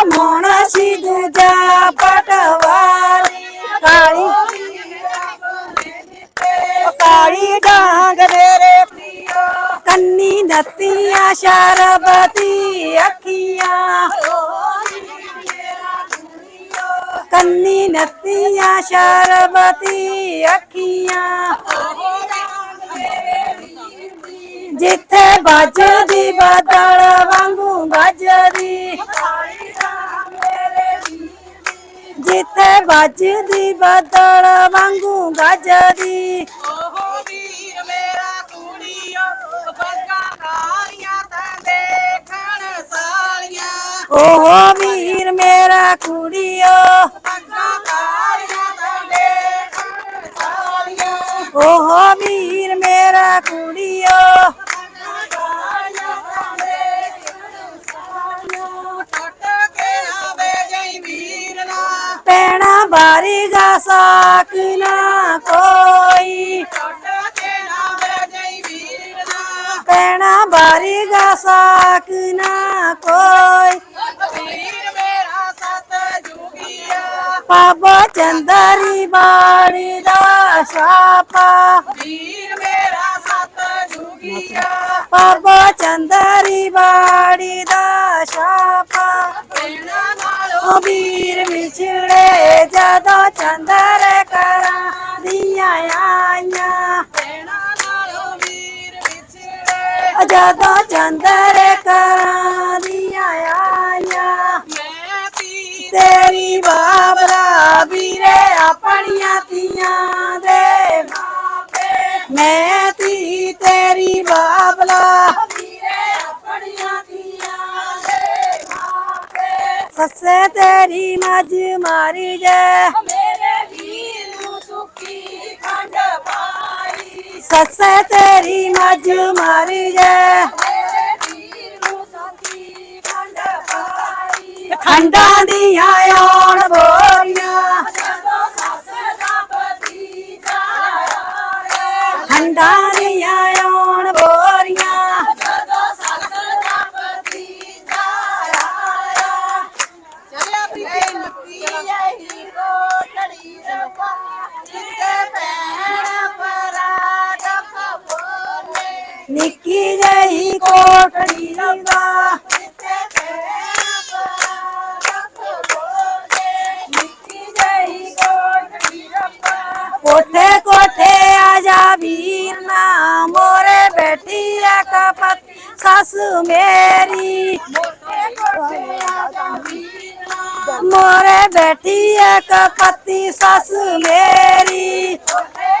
ਮੁਨਸ਼ੀ ਦੂਜਾ ਪਟਵਾਰੀ ਕਾਲੀ ਕਾਲੀ ਡਾਂਗ ਮੇਰੇ ਕੰਨੀ ਨੱਤੀਆਂ ਸ਼ਰਬਤੀ ਅੱਖੀਆਂ ਕੰਨੀ ਨੱਤੀਆਂ ਸ਼ਰਬਤੀ ਅੱਖੀਆਂ ਜਿੱਥੇ ਵੱਜਦੀ ਬਦਲ ਵਾਂਗੂ ਵੱਜਦੀ ਜਿੱਥੇ ਵੱਜਦੀ ਬਦਲ ਵਾਂਗੂ ਗੱਜਦੀ। ਓਹ ਵੀਰ ਮੇਰਾ ਕੁੜੀਓ ਬੱਗਾ ਕਾਲੀਆਂ ਤਾਂ ਦੇਖਣ ਸਾਲੀਆਂ। ਓਹ ਵੀਰ ਮੇਰਾ ਕੁੜੀਓ। ਬੱਗਾ ਕਾਲੀਆਂ ਤਾਂ ਦੇਖਣ ਸਾਲੀਆਂ। ਓਹ ਵੀਰ ਮੇਰਾ ਕੁੜੀਓ। ਪੈਣਾ ਬਾਰੀਗਾ ਸਾਕ ਕੋਈ। ਟੁੱਟ ਪੈਣਾ ਬਾਰੀਗਾ ਸਾਕ ਨਾ ਕੋਈ। ਵੀਰ ਪਾਪਾ ਚੰਦਰੀ ਬਾੜੀ ਦਾ ਸਾਪਾ ਵੀਰ ਮੇਰਾ ਸਤ ਜੁਗੀਆ ਪਾਪਾ ਚੰਦਰੀ ਬਾੜੀ ਦਾ ਸਾਪਾ ਨਾਲੋਂ ਓ ਵੀਰ ਵਿਛੜੇ ਜਦੋਂ ਚੰਦਰ ਕਰਾਂ ਦੀਆਂ ਆਈਆਂ। ਪੈਣਾ ਨਾਲੋਂ ਵੀਰ ਵਿਛੜੇ ਜਦੋਂ ਚੰਦਰ ਕਰਾਂ ਦੀਆਂ ਆਈਆਂ। ਮੈਂ ਤੀ ਤੇਰੀ ਬਾਬਰਾ ਵੀਰੇ ਆਪਣੀਆਂ ਧੀਆਂ ਦੇ। ਮਾਪੇ ਮੈਂ ਤੀ ਤੇਰੀ ਬਾਬਲਾ ਸੱਸੇ ਤੇਰੀ ਮੱਝ ਮਾਰੀ ਜੇ। ਮੇਰੇ ਵੀਰ ਨੂੰ ਸੁਖੀ ਖੰਡ ਪਾਈ। ਸੱਸੇ ਤੇਰੀ ਮੱਝ ਮਾਰੀ ਜੇ। ਮੇਰੇ ਵੀਰ ਨੂੰ ਸੁਖੀ ਖੰਡ ਪਾਈ। ਖੰਡਾਂ ਦੀਆਂ ਆਉਣ ਕੋਟੜੀ ਲੰਗਾ ਜਿੱਤੇ ਭੈਣ ਪਰਾ ਡੱਕ ਬੋਲੇ ਨਿੱਕੀ ਕੋਠੇ ਕੋਠੇ ਆ ਜਾ ਵੀਰ ਨਾ, ਮੋਰੇ ਬੈਠੀ ਆ ਕਪਤ, ਸੱਸ ਮੇਰੀ। ਮੋਟੇ ਕੋਠੇ ਆ ਜਾ ਵੀਰਾ ਮੋਰੇ ਬੈਠੀ ਆ ਕਪਤੀ, ਸੱਸ ਮੇਰੀ। ਕੋਠੇ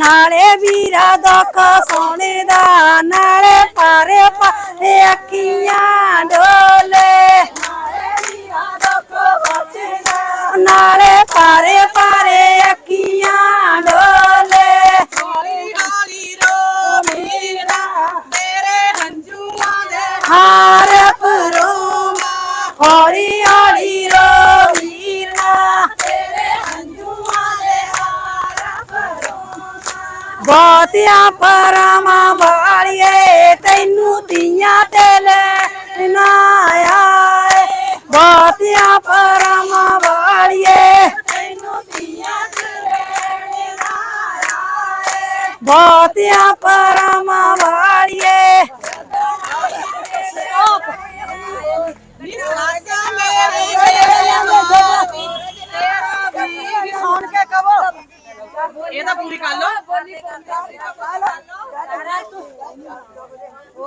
ਨਾਲੇ ਵੀਰਾ ਦੁੱਖ ਸੋਨੇ ਦਾ, ਨਾਲੇ ਪਾਰੇ ਪਾਰੇ ਅੱਖੀਆਂ ਡੋਲੇ। ਨਾਲੇ ਦੁੱਖ ਨਾਲੇ ਪਾਰੇ ਪਾਰੇ ਅੱਖੀਆਂ ਪੂਰੀ ਕਰ ਲੋ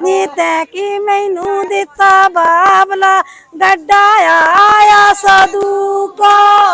ਨੀ ਤੈ ਕੀ ਮੈਨੂੰ ਦਿੱਤਾ ਬਾਬਲਾ ਗੱਡਾ ਆਇਆ ਸਦੂ ਕੋ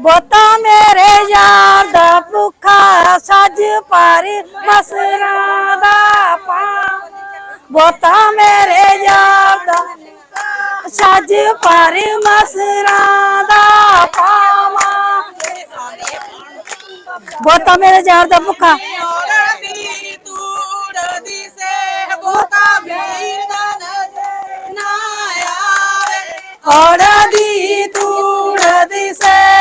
ਬੋਤਾ ਮੇਰੇ ਯਾਰ ਦਾ ਭੁੱਖਾ ਸੱਜ ਪਰ ਮਸਰਾਂ ਦਾ ਪਾ ਬੋਤਾ ਮੇਰੇ ਯਾਰ ਦਾ ਸੱਜ ਪਰ ਮਸਰਾਂ ਦਾ ਪਾਵਾ ਬੋਤਾ ਮੇਰੇ ਯਾਰ ਦਾ ਭੁੱਖਾ ਔਰਦੀ ਤੂੜਦੀ ਸੇ ਬੋਤਾ ਵੀਰ ਦਾ ਨਜ਼ਰ ਨਾ ਆਵੇ ਔੜਾ ਦੀ ਤੂੜ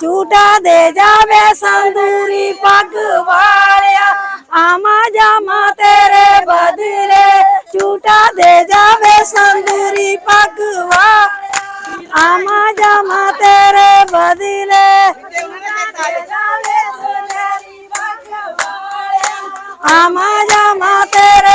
ਝੂਟਾ ਦੇ ਜਾਵੇ ਸੰਦੂਰੀ ਪੱਗ ਵਾਲਿਆ ਆਮਾ ਜਾਮਾ ਤੇਰੇ ਬਦਲੇ ਝੂਟਾ ਦੇ ਜਾਵੇ ਸੰਦੂਰੀ ਪੱਗ ਵਾਲਿਆ ਆਮਾ ਜਾਮਾ ਤੇਰੇ ਬਦਲੇ ਤੇ ਉਹਨਾਂ ਨੇ ਤਾਰੇ ਜਾਵੇ ਸੁਨਹਿਰੀ ਬੱਗ ਵਾਲਿਆ ਆਮਾ ਜਾਮਾ ਤੇਰੇ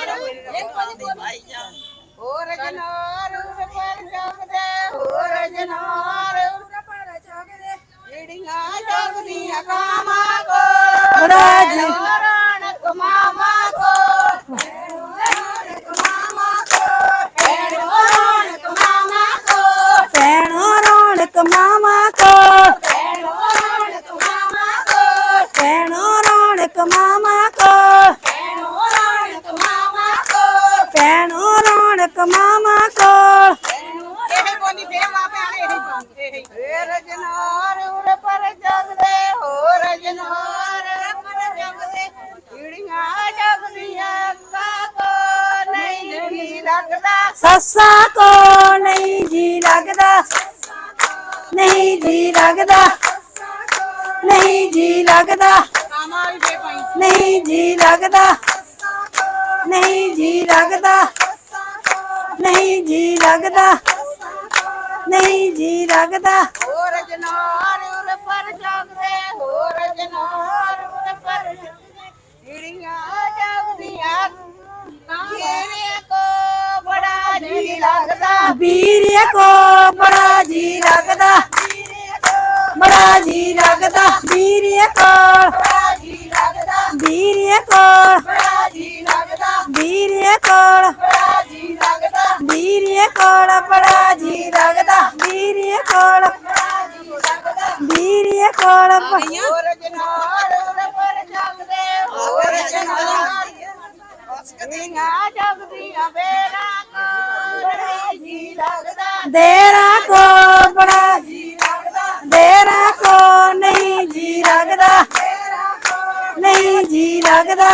हो रजना रूप पर चौक दे हो रजना रूप पर मामा को रण मामा को रण मामा को मामा को रण मामा को रण को मामा को रण को मामा को ਰੌਣਕ ਮਾਮਾ ਕੋ ਇਹ ਬੋਲੀ ਫੇਰ ਮਾਪਿਆਂ ਨੇ ਇਹੀ ਪਾਉਂਦੇ ਇਹੀ ਫੇਰ ਜਨਾਰ ਉਰ ਪਰ ਜਗਦੇ ਹੋਰ ਜਨਾਰ ਪਰ ਜਗਦੇ। ਕੀੜੀਆਂ ਜਗਦੀਆਂ ਕਾ ਕੋ ਨਹੀਂ ਜੀ ਲੱਗਦਾ। ਸੱਸਾ ਕੋ ਨਹੀਂ ਜੀ ਲੱਗਦਾ। ਨਹੀਂ ਜੀ ਲੱਗਦਾ। ਨਹੀਂ ਜੀ ਲੱਗਦਾ। ਨਹੀਂ ਜੀ ਲੱਗਦਾ। ਨਹੀਂ ਜੀ ਲੱਗਦਾ। ਨਹੀਂ ਜੀ ਲੱਗਦਾ ਨਹੀਂ ਜੀ ਲੱਗਦਾ। ਹੋਰ ਜਨਾਰ ਉਰ ਪਰ ਜਗਦੇ ਹੋਰ ਜਨਾਰ ਉਰ ਪਰ ਜਗਦੇ। ਕੀੜੀਆਂ ਜਗਦੀਆਂ ਕੀੜੇ ਕੋ ਬੜਾ ਜੀ ਲੱਗਦਾ। ਵੀਰੇ ਕੋ ਬੜਾ ਜੀ ਲੱਗਦਾ ਕੋ ਬੜਾ ਜੀ ਲੱਗਦਾ। ਵੀਰੇ ਕੋਲ ਬੜਾ ਜੀ ਲੱਗਦਾ। ਵੀਰੇ ਕੋਲ ਬੜਾ ਜੀ ਲੱਗਦਾ। ਵੀਰੇ ਕੋਲ ਵੀਰੇ ਕੋਲ ਬੜਾ ਜੀ ਲੱਗਦਾ ਵੀਰੇ ਕੋਲ ਬੜਾ ਜੀ ਲੱਗਦਾ ਵੀਰੇ ਕੋਲ ਬ- ਹੋਰ ਜਨਾਰ ਉਰ ਪਰ ਜਗਦੇ ਹੋਰ ਜਨਾਰ ਕਦੀਆਂ ਜਗਦੀਆਂ ਬੇੜਾ ਕੋ ਬੜਾ ਜੀ ਲੱਗਦਾ ਦੇਰਾ ਕੋ ਬੜਾ ਜੀ ਲੱਗਦਾ ਦੇਰਾ ਕੋ ਨਹੀਂ ਜੀ ਲੱਗਦਾ ਤੇਰਾ ਕੋ ਲੱਗਦਾ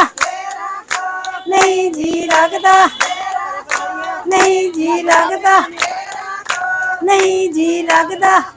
ਨਹੀਂ ਜੀ ਲੱਗਦਾ ਨਹੀਂ ਜੀ ਲੱਗਦਾ ਨਹੀਂ ਜੀ ਲੱਗਦਾ।